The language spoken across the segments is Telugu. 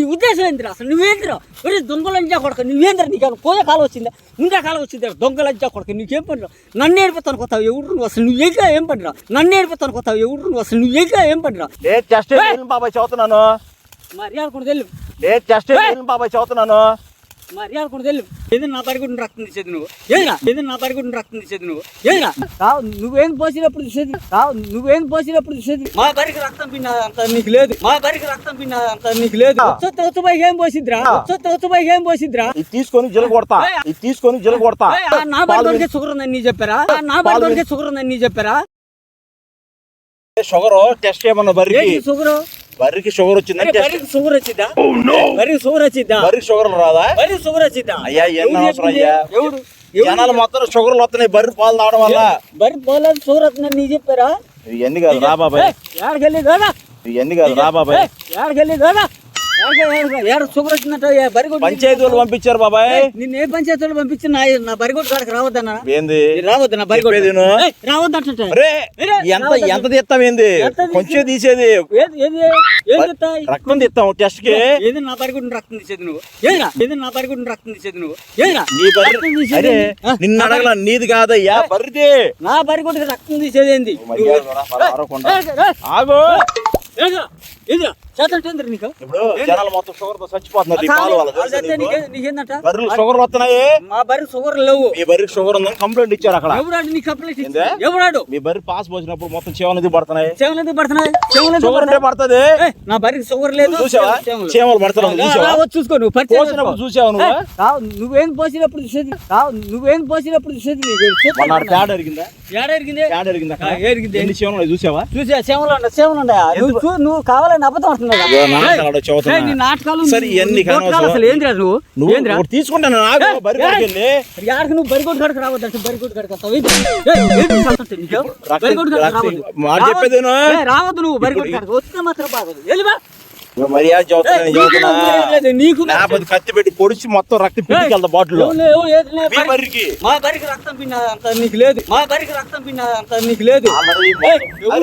నీ ఉద్దేశం ఏంటిరా అసలు నువ్వేంటిరా ఒరే దొంగలంజా కొడక నువ్వేంద్ర నీకు? పోయే కాలం వచ్చిందా? ముందే కాలం వచ్చిందా దొంగలంజా కొడక నీకేం పనిరా? నన్ను ఏడిపోతాను కొత్తావు ఎవడు నువ్వు? అసలు నువ్వు ఇంకా ఏం పనిరా? నన్ను ఏడిపోతాను కొత్తావు ఎవడు నువ్వు? అసలు నువ్వు ఇంకా ఏం పనిరా? టెస్ట్ బాబాయ్ చదువుతున్నాను. మర్యాద కూడా తెలు ఏ టెస్ట్ బాబాయ్ చదువుతున్నాను. మర్యాద కూడా తెలు ఏది నా పరిగుడిని రక్తం తీసేది నువ్వు? ఏదిరా? ఏది నా పరిగుడిని రక్తం తీసేది నువ్వు? ఏదిరా? కావు నువ్వేం పోసినప్పుడు తీసేది? కావు నువ్వేం పోసినప్పుడు తీసేది? మా బరికి రక్తం పిన్న అంత నీకు లేదు. మా బరికి రక్తం పిన్న అంత నీకు లేదు. వచ్చుబాయి ఏం పోసిద్రా వచ్చుబాయి ఏం పోసిద్రా ఇది తీసుకొని జిల కొడతా. ఇది తీసుకొని జిల కొడతా. నా బరి దొరికే షుగర్ ఉందని నీ చెప్పారా? నా బరి దొరికే షుగర్ ఉందని నీ చెప్పారా? షుగర్? టెస్ట్ చేయమన్న బర్రికి ఏంటి షుగర్? బర్రికి షుగర్ వచ్చిందని టెస్ట్ బరికి షుగర్ వచ్చిద్దా బరికి షుగర్ వచ్చిద్దా బర్రికి షుగర్ రాదా బరికి షుగర్ వచ్చిద్దా అయ్యా, ఎన్ని ఎవరు అవసరం? అయ్యా? ఎవడు జనాలు మొత్తం షుగర్లు వస్తున్నాయి బర్రి పాలు తాగడం వల్ల బరి పోలేదు షుగర్ వస్తుందని నీ చెప్పారా ఇవన్నీ కాదు రా బాబాయ్ ఏడకెళ్ళి కదా ఇవన్నీ కాదు రా బాబాయ్ ఏడకెళ్ళి కదా ఏడ షుగర్ వచ్చిందంట బరి పంచాయతీ వాళ్ళు పంపించారు బాబాయ్. నిన్న ఏ పంచాయతీలో పంపించి నా నా బరి కొట్టు కాడికి రావద్దన్నా? ఏంది? రావద్దు నా బరి కొట్టు చెప్పేది విను. ఏయ్, రావద్దంటే ఎంత. ఎంత తీస్తాం ఏంది? కొంచెం తీసేది? రక్తం తీస్తాం టెస్ట్కి ఏది నా పరిగుడిని రక్తం తీసేది నువ్వు? ఏదిరా? ఏది నా పరిగుడిని రక్తం తీసేది నువ్వు? ఏదిరా? నీ రక్తం తీసేది నిన్ను అడగల నీది కాదయ్యా బర్రిది నా పరిగుడికి రక్తం తీసేది ఏంది. ఆగు. ఏదిరా? ఏదిరా? చేతంటే ఏందిరా నీకు? ఇప్పుడు జనాలు మొత్తం షుగర్తో చచ్చిపోతున్నారు ఈ పాలు వాళ్ళ తెలుసా అదైతే నీకు? నీకే- నీకేందంట? బర్రెలు షుగర్ వస్తున్నాయి. మా షుగర్ లేవు. మీ బర్రెకి షుగర్ ఉందని కంప్లైంట్ ఇచ్చారు అక్కడ. ఎవడాడు నీ కంప్లైంట్ ఏందే? ఎవడాడు మీ బర్రె పాస్ పోసినప్పుడు మొత్తం చీమలు పడుతున్నాయి? ఎందుకు పడుతున్నాయి? చెవులు ఎందుకు షుగర్ ఉంటే పడుతున్నాయి? పడుతుంది. ఏయ్, నా బరికి షుగర్ లేదు. చూసావా. చీమలు. పడుతున్నావు చూసుకో నువ్వు. పోసినప్పుడు. చూసావా నువ్వు? నువ్వేం పోసినప్పుడు చూసేది నువ్వేం పోసినప్పుడు చూసేది నీకు ఎరిగిందా? ఎరిగింది? ఎరిగిందా ఎరిగింది. ఎన్ని చీమలు చూసావా? చూసా సేవలు ఉండ సేవలు ఉండయా నువ్వు చూ నువ్వు కావాలని అబద్ధం తీసుకుంటాను రావద్దు నువ్వు కడక వస్తే మాత్రం బాగోదు. మర్యాద చదువుతున్నా నీకు లేకపోతే కత్తి పెట్టి పొడిచి మొత్తం రక్తం పిండికెళ్తా బాటిల్లో. ఎవరు లేవు, ఏది లేదు. మీ మా బరికి రక్తం పిన్న అంత నీకు లేదు. మా బరికి రక్తం పిన్న అంత నీకు లేదు.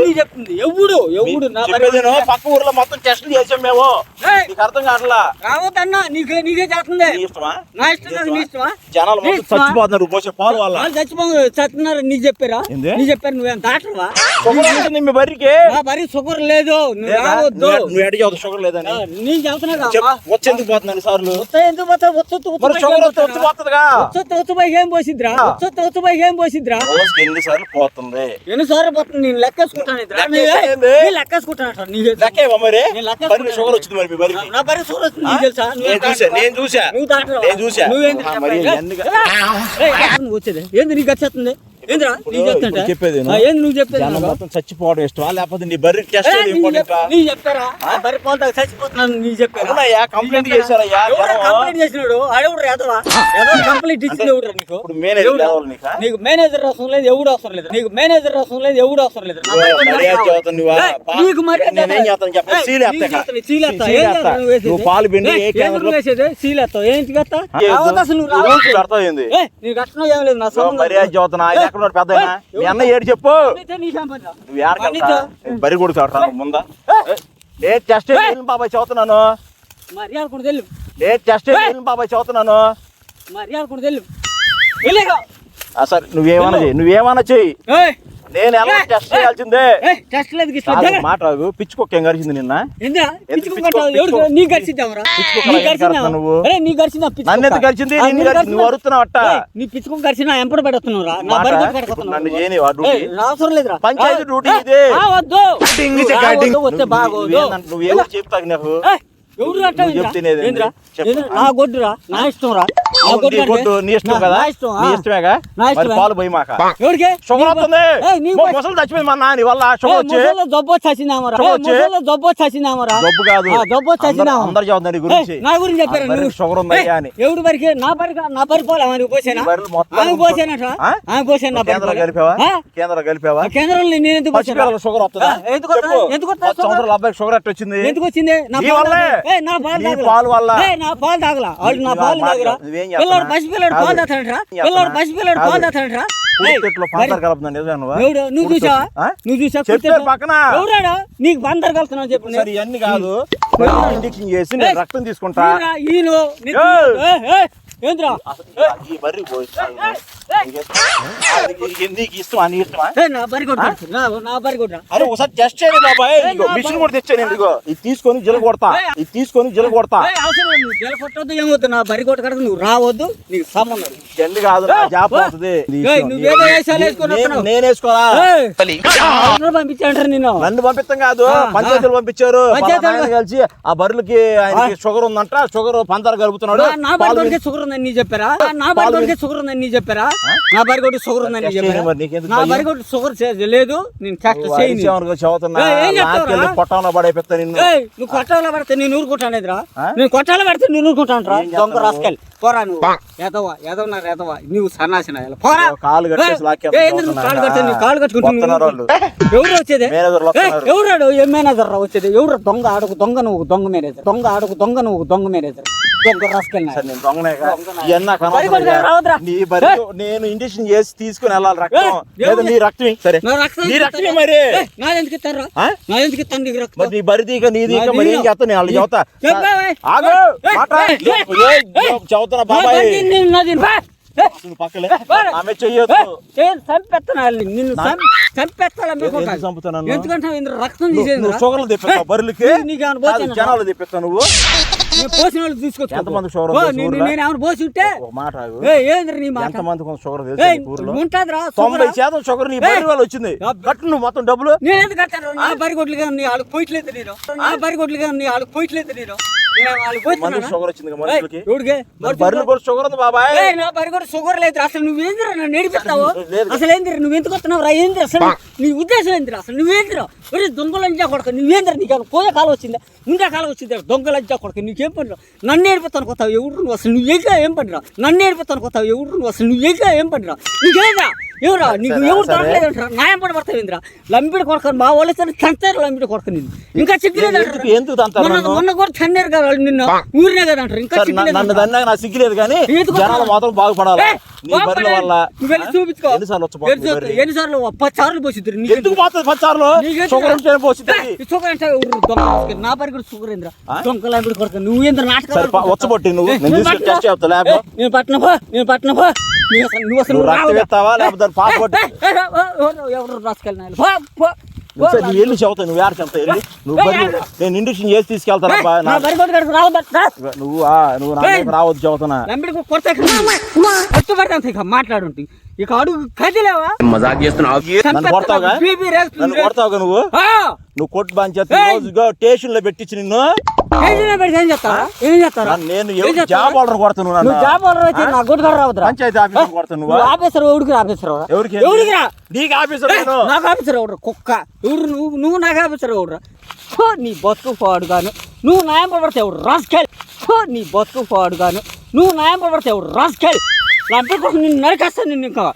నీకు చెప్తుంది? ఎవడు? ఎవడు? నా బరికి పక్క ఊర్లో మొత్తం టెస్టులు చేసాం మేము. నీకు అర్థం కావట్లా? రావద్దన్నా నీకే నీకే చేస్తుంది. నీ ఇష్టమా? నా ఇష్టం నీ ఇష్టమా? జనాలు మొత్తం? చచ్చిపోతున్నారు పోసే పాలు వాళ్ళు. చచ్చిపో చస్తున్నారు నీకు చెప్పారా? నీ చెప్పారు? నువ్వేం ఉంటుంది మీ బర్రికి నా బరి షుగర్ లేదు. నువ్వు? రావద్దు. నువ్వు ఎడ చదువు షుగర్ లేదని చెప్తున్నా వచ్చేందుకు పోతున్నాను సార్లు. ఎందుకు వచ్చొత్తు వచ్చొత్తు వచ్చుబాయి ఏం పోసిద్రా? వచ్చొత్తు వచ్చుబాయి ఏం పోసిద్రా? ఎన్ని సార్లు పోతుంది? నేను లెక్కేసుకుంటాను? నేను లెక్కేసుకుంటాను లెక్కేవా మరి? నేను షుగర్ వచ్చింది మరి మీ బర్రికి నా బరి షుగర్ వస్తుంది నీకు తెలుసా? నేను చూసా నేను చూసా నువ్వు నేను చూసా నువ్వేంది? ఎన్ని- వచ్చేది. ఏంది నీకు వచ్చేస్తుంది ఏందిరా? చెప్తుంటే ఇప్పుడు చెప్పేది ఏంది నువ్వు చెప్పేది? మొత్తం చచ్చిపోవడం ఇష్టమా? లేకపోతే నీ బర్రె టెస్ట్ తాగి చచ్చిపోతున్నాను అవునయ్యా కంప్లైంట్ చేశారయ్యా చేసినాడు. ఆడెవడు ఎదవా? ఎదవ కంప్లైంట్ ఇచ్చింది ఎవడు నీకు? ఇప్పుడు మేనేజర్ నీకా? మేనేజర్ అవసరం లేదు ఎవడు అవసరం లేదు. నీకు మేనేజర్ అవసరం లేదు ఎవడు అవసరం లేదు. నా నువ్వా? నీకు నువ్వు? నువ్వు పాలు పిండి నువ్వు? సీలేస్తావు ఏంటి కత్తా ఏ, నువ్వు నువ్వు కష్టం లేదు నా మర్యాద చదువుతున్నా ఎక్కడ పెద్ద మీ అన్న ఏడు చెప్పు. బరి కొడుకు ముందా. ఏ టెస్ట్ బాబాయ్ చదువుతున్నాను? కూడా ఏ టెస్ట్ బాబాయ్ చదువుతున్నాను? కూడా సరే నువ్వేమన్నా చెయ్యి నువ్వేమన్నా చెయ్యి. నేను ఎలా టెస్ట్ చేయాల్సిందే? ఏయ్ టెస్ట్ లేదు గిట్ల. మాట రాగు పిచ్చుకొక్క ఏం గరిచింది నిన్న. నీ గడిచినా కడతావు నువ్వు? అరే నీ గడిచిన పిచ్చుకు నన్ను ఎందుకు గడిచింది ఆ, నిన్ను నిన్ను గడిచింది నువ్వు అరుస్తున్నావు అట్ట. నీ పిచ్చుకు గడిచిన ఎంపడ పెడుతున్నావు రా? నా మాట, బరి ఇప్పుడు నన్ను డ్యూటీ? అవసరం లేదురా. పంచాయతీ డ్యూటీ ఏయ్, ఇది. ఆ, వద్దు. నువ్వు వస్తే బాగోదు. నువ్వేందంట- నువ్వేమో చెప్తావు నాకు. నా గొడ్డురా నా. పాలు పోయి మాక? షుగర్ వస్తుంది. ముసలి చచ్చిపోయింది మా నాని వల్ల షుగర్ వచ్చి. జబ్బు చచ్చినామరా జబ్బు చచ్చినామరా జబ్బు కాదు. జబ్బు చచ్చినాము అందరు గురించి. గురించి చెప్పారు నువ్వు? షుగర్ అని. ఎవడు వరకే పరిపోలే పోసేనా? పోసాను కేంద్రం. కలిపావా? కేంద్రం కలిపావా? కేంద్రంలో నేను ఎందుకు షుగర్ వస్తుందా? ఎందుకు. ఎందుకు సంవత్సరాల అబ్బాయికి వచ్చింది ఎందుకు వచ్చింది? నా నీ పాలు వల్లే. నా పాలు తాగలా? వల్ల. ఏయ్, నా పాలు తాగలా నా తాగరా నువ్వేం పిల్లడు? పసిపిల్లడు పాలు. తాగుతాడంట్రా? పిల్లడు? పసిపిల్లడు తాగుతాడంట్రా? నువ్వు? ఎవడు? నువ్వు కుర్చీలో? పక్కన. ఎవరాడు? నీకు బందర్ కలుతున్నావు చెప్పు. సరే ఇవన్నీ కాదు. చేసి. రక్తం తీసుకుంటా. ఈయన, ఈయన, నీకు- ఏయ్. ఏయ్, ఏయ్, ఏంద్రా అసలు ఈ బర్రి పోయి నీకు ఇష్టమా? నీ ఇష్టమా? ఏయ్, నా బరి కొట్టు నా నా బరి కొట్టు. అరే ఒకసారి టెస్ట్ చేయండి బాబాయ్? ఇదిగో మిషన్ కూడా తెచ్చాను ఇదిగో. ఇది తీసుకొని జిల కొడతా. ఇది తీసుకొని జిల కొడతా. అవసరం లేదు. నువ్వు జల కొట్టొద్దు ఏమవుతుంది? నా బరి కొట్టు నువ్వు రావద్దు నీకు సంబంధం కాదు నా జాబ్ అవుతుంది. నువ్వేదో నేను- పంపించాంటారు నిన్ను. నన్ను పంపిస్తాం కాదు. పంచాయతీలు పంపించారు. కలిసి ఆ బర్రెలకి ఆయనకి షుగర్ ఉందంట. షుగర్ పంచదార కలుపుతున్నాడు. నా- నా ఉందని నీ చెప్పారా నా పాలు కొట్టుకే షుగర్ ఉందని నీ చెప్పారా నా బరి కొట్టుకు షుగర్ ఉందని నీ చెప్పారా? నా? బరి కొట్టు షుగర్ లేదు నేను టెస్ట్ చేయను. నువ్వు కొట్టాల పడితే నేను ఊరుకుంటానేదిరా? నేను కొట్టాల పడితే నేను ఊరుకుంటాను దొంగ చేస్తావు? రాసుకెళ్ళి పోరా నువ్వు. ఎదవా ఎదవన్నారు ఎదవా నువ్వు సన్నాసిన పోరా. కాలు కట్టుకుంటున్నావు. ఎవరు వచ్చేది. ఎవరాడు? ఏ మేనేజర్ రా వచ్చేది? ఎవరు? దొంగ ఆడుకు దొంగ నువ్వు దొంగ మేనేజర్. దొంగ ఆడుకు దొంగ నువ్వు దొంగ మేనేజర్. నేను ఇంజక్షన్ చేసి తీసుకుని వెళ్ళాలి రక్తం. లేదా? నీ రక్తం ఇయ్యి. సరే. నా రక్తం నీ ఎందుకు రక్తం ఇస్తారు? ఇయ్యి మరి నా ఇస్తారా ఇస్తాను నీకు రక్తం? మరి నాది మరి ఏం వాళ్ళు చెబుతా? ఆగు. ఏయ్, మాట ఏయ్, ఏయ్, ఏయ్, ఏయ్, చెబుతున్నా నా బాబాయ్ అసలు పక్కలే. ఆమె చెయ్యొద్దు. వాళ్ళని. నిన్ను చంప- చంపేస్తాను ఎందుకు చంపుతావు నన్ను? ఎందుకంటే రక్తం తీసేది నువ్వు షుగర్లు తెప్పిస్తావు పోసానా? జనాలు తెప్పిస్తావు నువ్వు? పోసిన వాళ్ళు తీసుకొచ్చు ఎంతమంది షుగర్? నేను ఏమైనా పోసి ఉంటే మాట ఏందిరా నీ మాట? ఎంతమంది షుగర్ ఉంటుందిరా తొంభై? శాతం షుగర్ నీ బర్రె వాళ్ళు వచ్చింది. కట్టు నువ్వు మొత్తం డబ్బులు. నేను ఎందుకు కట్టాను? నా బరిగొడ్లుగా నీ వాళ్ళకి పోయట్లేదు నేను. నా బరిగొడ్లుగా నీ వాళ్ళకి పోయట్లేదు నేను. షుగర్ వచ్చింది బర్రెలు కూడా షుగర్ ఉంది బాబాయ్. షుగర్ లేదు అసలు నువ్వేందిరా నన్ను నేర్పిస్తావు. అసలు ఏందిరా? నువ్వు ఎందుకు వస్తున్నావు రా? ఏంది అసలు? నీ ఉద్దేశం ఏందిరా? అసలు నువ్వేందిరా ఒరే దొంగలంజా కొడక నువ్వేందిరా? నీకు పోయే కాలం వచ్చిందా? ముందే కాలం వచ్చిందా? దొంగలంజా కొడక నీకేం పనిరా నన్ను నేర్పిస్తాను కొత్తావు ఎవరు నువ్వు? అసలు నువ్వు ఇంకా ఏం పనిరా నన్ను నేర్పిస్తాను కొత్తావు ఎవరు నువ్వు? అసలు నువ్వు ఇంకా ఏం పనిరా నీకేందా ఎవరా? నీకు ఎవరు. దొరకలేదంటారా? న్యాయం పడబడతావు ఇంద్రా. లంబిడి కొడక మా వాళ్ళు సరే చంటారు లంబిడి కొడక నిన్ను. ఇంకా చిక్కులేదు మొన్న కూడా చన్నారు కదా నిన్ను. ఊరినే కదా అంటారు. ఇంకా సరే, నన్ను- చిక్కులేదు దన్నాక నాకు సిగ్గులేదు కానీ జనాలు మాత్రం బాగుపడాలి? నువ్వు ఎన్నిసార్లు పోసిద్దరు ఎందుకు పచ్చారులో నా షుగర్ ఏంద్రా? ఆ? దొంగ లాంటి కొడుకు నువ్వు ఏంద్ర సరే నాటకాలు వచ్చబొట్టి నువ్వు. నేను ఏయ్, నేను పట్టిన పో నేను పట్టిన పో. నువ్వు అసలు లేకపోతే పాస్పోర్ట్ ఎవరు రాసుకెళ్ళిన వెళ్ళి చెబుతావు చెప్తావు వెళ్ళి నేను ఇండక్షన్ చేసి తీసుకెళ్తాను. నువ్వు రావద్దు చెబుతున్నా. కష్టపడతాను ఇక మాట్లాడుంటి ఇక అడుగు కదిలేవా? మజాక్ చేస్తున్నావు. కొడతావుగా? నువ్వు? నువ్వు కొట్టు బాని చేస్తా. రోజుగా స్టేషన్లో పెట్టించి నిన్ను. ఏం చేస్తారా ఏం చేస్తారా నేను? జాబ్ ఆర్డర్ కొడతాను నువ్వు జాబ్ వాళ్ళు అయితే నా రావద్దురా పంచాయతీ ఆఫీసర్ కొడతాను నువ్వు? ఆఫీసర్ ఎవడికి ఆఫీసర్ ఎవరికి? ఎవడికి రా? నీకు ఆఫీసర్ నాకు ఆఫీసర్ కుక్క. ఎవరు నువ్వు? నువ్వు నాకు ఆఫీసర్ ఎవడురా? ఫో నీ బతుకు పోడు గాను నువ్వు న్యాయం పడబడితే ఎవడు రాసుకెళ్ళి ఫో నీ బతుకు పోడు గాను నువ్వు న్యాయం పడబడితే ఎవడు రాసుకెళ్ళి లంపి కోసం నిన్ను నరికేస్తాను నిన్ను ఇంకా.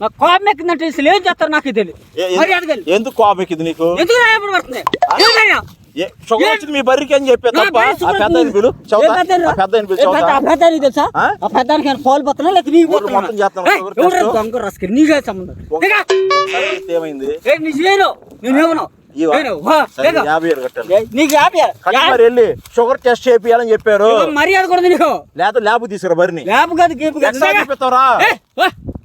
నా కోపం ఎక్కిందంటే అసలు ఏం చేస్తారు నాకు తెలియదు. ఎందుకు కోపం ఎక్కింది నీకు? ఎందుకు షుగర్ వచ్చింది మీ బర్రికి అని చెప్పే నా తప్ప? బరి ఆ షుగర్ పెద్ద ఆయన పిలు ఏ చదువుతా పెద్దాయన? ఆ పెద్ద ఆయన పిలు ఏ పెద్ద- చదువుతా ఆ పెద్దాయనకి తెలుసా? ఆ? పాలు పోతున్నా లేక నీకు పోతున్నా మొత్తం చేస్తాను. దొంగ నీకే సంబంధం? ఏమైంది? నీ చేయను? నేను, నీకు షుగర్ టెస్ట్ చేపియాలని చెప్పారు. మర్యాద కూడా నీకు. లేకపోతే ల్యాబ్ తీసుకురా బరిని ల్యాబ్ కాదు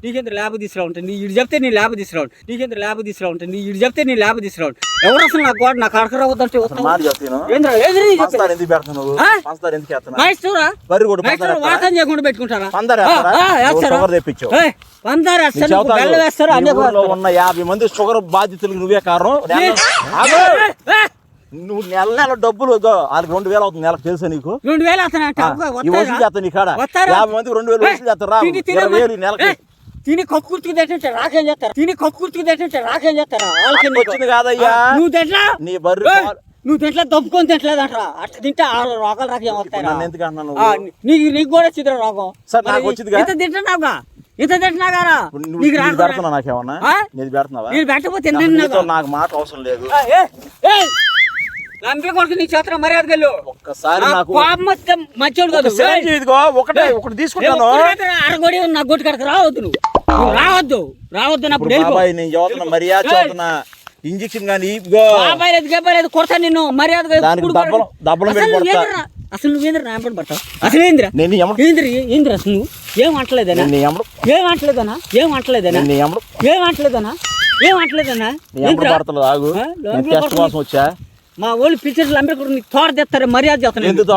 నీకేంద్ర ల్యాబ్ తీసుకురా ఉంటుంది నీ ఇటు చెప్తే నీ ల్యాబ్ తీసుకురా నీకేంద్ర ల్యాబ్ తీసుకురా ఉంటుంది నీ ఇటు చెప్తే నీ ల్యాబ్ తీసుకురా ఎవరు అసలు నాకు గోడ నాకు అడక రావద్దంటే నువ్వు? చేయకుండా పెట్టుకుంటారా? పందారు వేస్తారా? బెల్లం వేస్తారు? అన్నీ ఉన్న యాభై మంది షుగర్ బాధితులకు కారణం! నువ్వు నెల నెల డబ్బులు వాళ్ళకి రెండు వేలు అవుతుంది నెలకు తెలుసా నీకు? రెండు వేలు వసూలు నీ కాడ. వస్తారా? యాభై మందికి రెండు వేలు వసూలు చేస్తారా వేలు నెలకి. తిని కప్పు కుర్తికి తెచ్చంటే రాకేం చేస్తారా? తిని కప్పు కుర్తికి తెచ్చంటే రాకేం చేస్తారా? వాళ్ళకి వచ్చింది కాదయ్యా. నువ్వు తింటా నీ బర్రె నువ్వు తింటా దప్పుకొని తింటలేదంటరా అట్లా తింటే ఆ రోగాలు రాకేం వస్తాయి? నీకు నీకు కూడా వచ్చిందిరా రోగం? ఇంత తింటున్నావుగా? ఇంత తింటున్నాగారా నీకు నీది రాదు పెడుతున్నా నాకేమన్నా? ఆ? నీది పెడుతున్నావా? నేను పెట్టకపోతే నాకు మాట అవసరం లేదు. నీ మర్యాద గెలు ఒక్కసారి నాకు మంచోడు కాదు. ఒకటే ఒకటి తీసుకుంటాను. అరగొడి నా గొట్టు కడక రావద్దు నువ్వు. రావద్దు. రావద్దు అప్పుడు బాబాయ్ నేను చదువుతున్నా మర్యాద చదువుతున్నా ఇంజక్షన్ కానీ బాబాయ్ లేదు గబ్బాయ్ లేదు కొడతా నిన్ను. దబ్బలం అసలు. నువ్వేంద్రా? నాయపడి పడతావు. అసలు ఏంద్రా? నేను ఏంద్ర? ఏంద్ర అసలు నువ్వు? ఏం అంటలేదనా? ఏం అంటలేదనా? ఏం అంటలేదనా? ఏం అంటలేదనా? ఏం అంటలేదనా? నీ ఆగు. టెస్ట్. కోసం వచ్చా. మా వాళ్ళు పిక్చర్లు అందరూ కూడా నీకు తోడ తెస్తారు మర్యాద చేస్తాను ఎందుకు